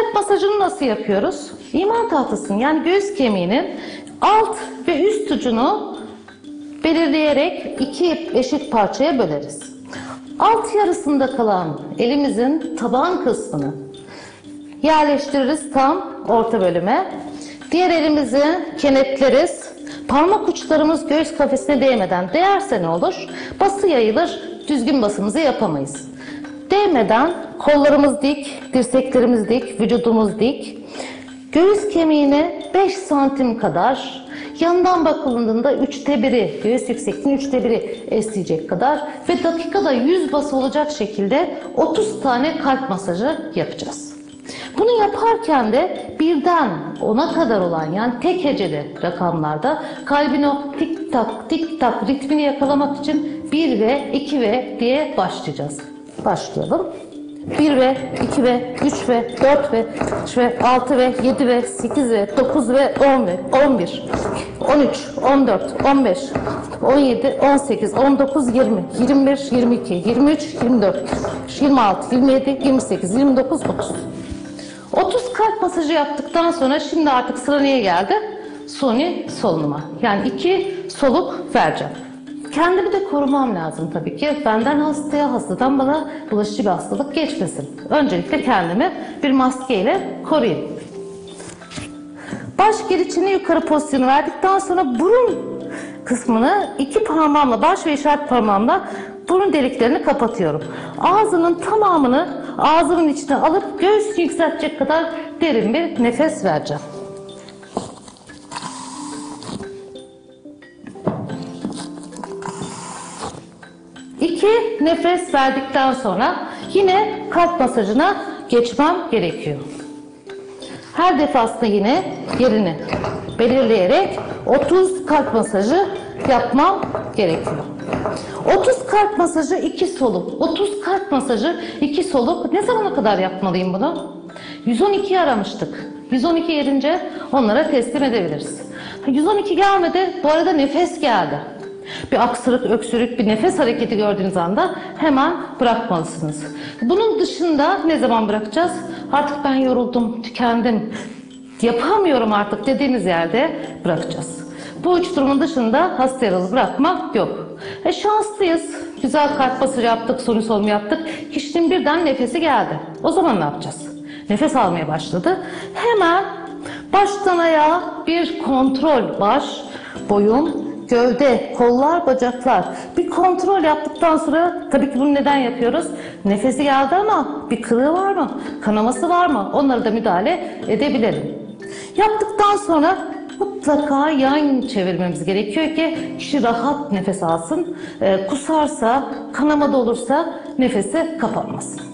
kalp masajını nasıl yapıyoruz? İman tahtasının yani göğüs kemiğinin alt ve üst ucunu belirleyerek iki eşit parçaya böleriz. Alt yarısında kalan elimizin taban kısmını yerleştiririz tam orta bölüme. Diğer elimizi kenetleriz. Parmak uçlarımız göğüs kafesine değmeden değerse ne olur? Bası yayılır, düzgün basımızı yapamayız. Değmeden kollarımız dik, dirseklerimiz dik, vücudumuz dik. Göğüs kemiğine 5 santim kadar, yandan bakıldığında üçte biri, göğüs yüksekliğinin üçte biri esneyecek kadar ve dakikada 100 bası olacak şekilde 30 tane kalp masajı yapacağız. Bunu yaparken de birden ona kadar olan yani tek heceli rakamlarda kalbin o tik tak tik tak ritmini yakalamak için 1 ve 2 ve diye başlayacağız. Başlayalım. 1 ve 2 ve 3 ve 4 ve 5 ve 6 ve 7 ve 8 ve 9 ve 10 ve 11 13 14 15 17 18 19 20 21 22 23 24 26 27 28 29 30 30 kalp masajı yaptıktan sonra şimdi artık sıra neye geldi? Suni solunuma. Yani iki soluk vereceğim. Kendimi de korumam lazım tabii ki. Benden hastaya, hastadan bana bulaşıcı bir hastalık geçmesin. Öncelikle kendimi bir maskeyle koruyayım. Baş geriçini yukarı pozisyonu verdikten sonra burun kısmını iki parmağımla, baş ve işaret parmağımla burun deliklerini kapatıyorum. Ağzının tamamını ağzımın içine alıp göğüs yükseltecek kadar derin bir nefes vereceğim. İki nefes verdikten sonra yine kalp masajına geçmem gerekiyor. Her defasında yine yerini belirleyerek 30 kalp masajı yapmam gerekiyor. 30 kalp masajı 2 soluk. 30 kalp masajı 2 soluk. Ne zamana kadar yapmalıyım bunu? 112'yi aramıştık. 112 gelince onlara teslim edebiliriz. 112 gelmedi. Bu arada nefes geldi. Bir aksırık, öksürük, bir nefes hareketi gördüğünüz anda hemen bırakmalısınız. Bunun dışında ne zaman bırakacağız? Artık ben yoruldum, tükendim, yapamıyorum artık dediğiniz yerde bırakacağız. Bu üç durumun dışında hasta yaralı bırakmak yok. E şanslıyız. Güzel kalp basıcı yaptık, suni solunum yaptık. Kişinin birden nefesi geldi. O zaman ne yapacağız? Nefes almaya başladı. Hemen baştan ayağa bir kontrol. Baş, boyun, gövde, kollar, bacaklar. Bir kontrol yaptıktan sonra tabii ki bunu neden yapıyoruz? Nefesi geldi ama bir kırığı var mı? Kanaması var mı? Onları da müdahale edebilelim. Yaptıktan sonra mutlaka yan çevirmemiz gerekiyor ki kişi rahat nefes alsın. Ee, kusarsa, kanama da olursa nefesi kapanmasın.